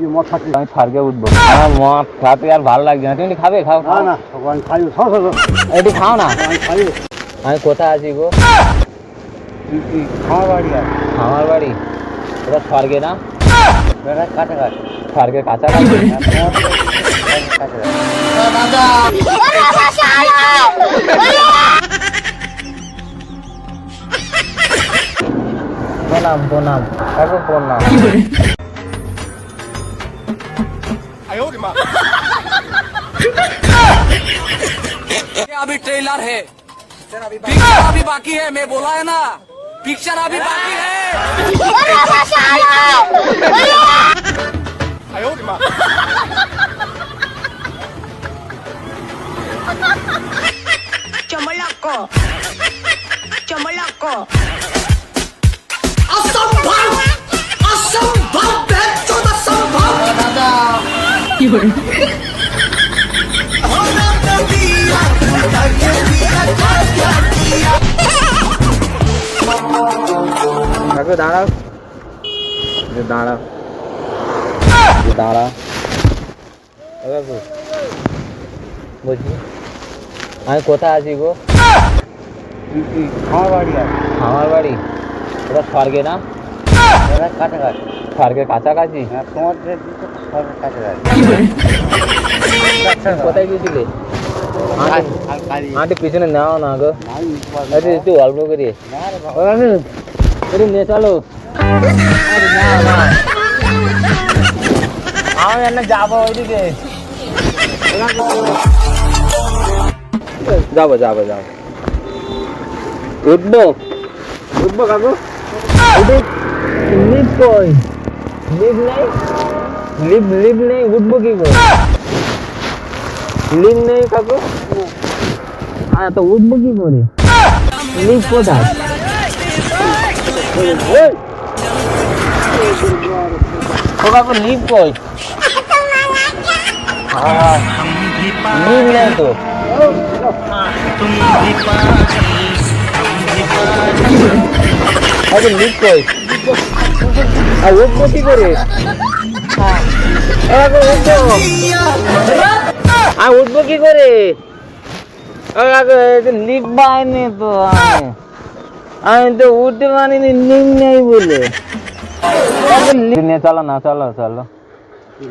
কি মদ খাচ্ছিস? আমি স্বর্গে উঠবো। মদ খাতে আর ভালো লাগছে না। তুমি খাবে খাও না না ভগবান খাই একটু খাও না। আমি খাই আমি কোথায় আছি গো? খাওয়া বাড়ি আর। আমার বাড়ি? ওটা স্বর্গে না? কাছাকাছি। স্বর্গের কাছাকাছি? প্রণাম প্রণাম। প্রণাম। ये अभी ट्रेलर है पिक्चर अभी बाकी है मैं बोला है ना पिक्चर अभी बाकी है Chomoloco. Chomoloco. কাকু দাঁড়াও। দাঁড়াও। দাঁড়াও। কাকু বলছি আমি কোথায় আছি গো? খাওয়া বাড়ি। আর আমার বাড়ি? ওটা স্বর্গে না? কাছাকাছি স্বর্গের কাছাকাছি হ্যাঁ তোমার যে দিকে সব কাছাকাছি কোথায় গেছিলে আন্টি আন্টি পিছনে নাও না গো একটু একটু অল্প করে ও কাকু একটু নিয়ে চলো আরে না না আমি এনে যাব ওইদিকে যাব যাব যাব উঠবো উঠবো কাকু উঠে লিপ কই লিপ নেই? লিপ লিপ নেই, উঠবো কি করে? লিপ নেই কাকু? আর, তো উঠবো কি করে? লিপ কোথায়! ও কাকু লিপ কই? লিপ নেই তো। আরে লিক কই আর উঠবো কি করে? উঠবো আর উঠবো কি করে? লিপ পাইনি তো আমি। তো উঠতে পারিনি লিপ নেই বলে। চলো না, চলো চলো।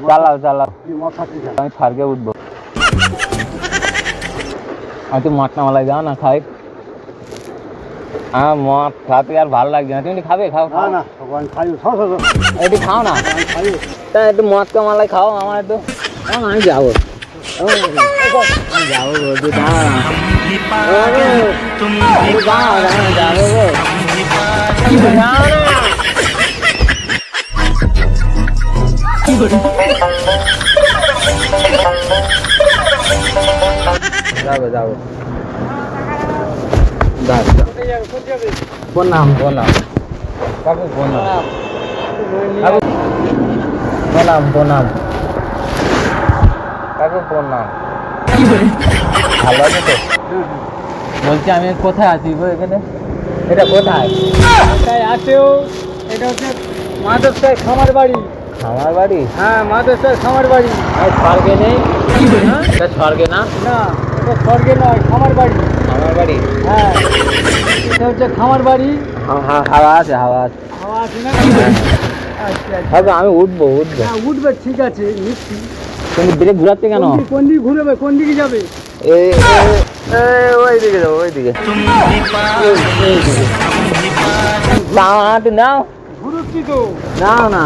চালাও চালাও। মদ খাচ্ছিস আমি স্বর্গে উঠবো। আমি তো মাটনা মালাই যাও না, খাই। আমার মদ খাতে আর ভালো লাগছে না। তুমি খাবে? খাও না খাও। না ভগবান খাই সব সব একটু খাও না। আমি খাই তা একটু মদ কা মালাই খাও আমার একটু। আম, আমি যাব। আমি যাব। গো তুই দাঁড়া না। আরে, তুই দাঁড়া, দাঁড়া, যাব গো। দাঁড়া না। যাব যাব ভালো আছে তো? বলছি আমি কোথায় আছি গো এখানে? এটা কোথায়? এটাই আছেও এটা হচ্ছে মাধব স্যার খামার বাড়ি। আমার বাড়ি? হ্যাঁ মাধব স্যার খামার বাড়ি। আর স্বর্গে নেই? এটা স্বর্গে না? না এটা স্বর্গে নয় খামার বাড়ি। আমার বাড়ি? হ্যাঁ। এটা হচ্ছে খামার বাড়ি। হা- হা- হাওয়া আছে হাওয়া আছে। হাওয়া আছে না আচ্ছা আচ্ছা। হবে আমি উঠবো উঠবো। হ্যাঁ উঠবে ঠিক আছে নিচ্ছি কিন্তু ব্রেক ঘুরাচ্ছে কেন? কোন দিকে- কোন ঘুরবে কোন দিকে যাবে? এই ওই দিকে যাব ওই দিকে নাও। ঘুরুচ্ছি তো। নাও না